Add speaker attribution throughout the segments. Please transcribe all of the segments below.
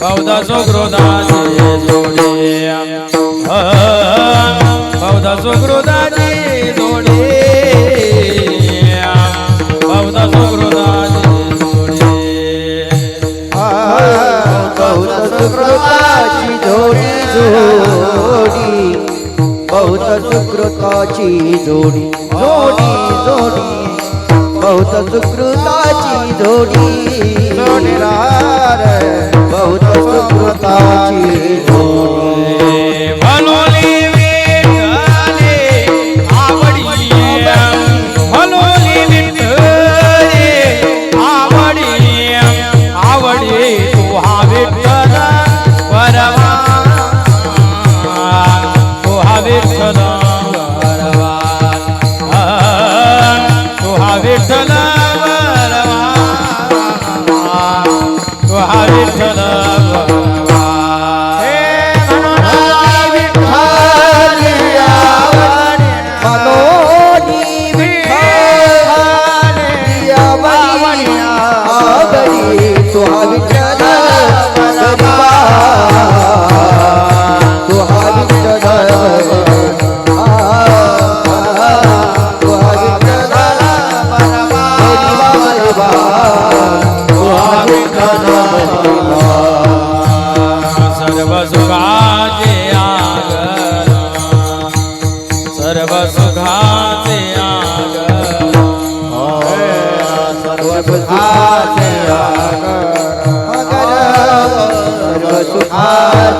Speaker 1: बौदा सुकृदाची जोडे बौदा सुकृदाची जोडे बौदा सुकृदाची सुकृताची जोडी
Speaker 2: जोडी. बहुत सुकृताची जोडी जोडी जोडी. बहुत सुकृताची जोडी जोडी. ಮಾಡಿ સુખા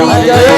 Speaker 2: 哎呀呀。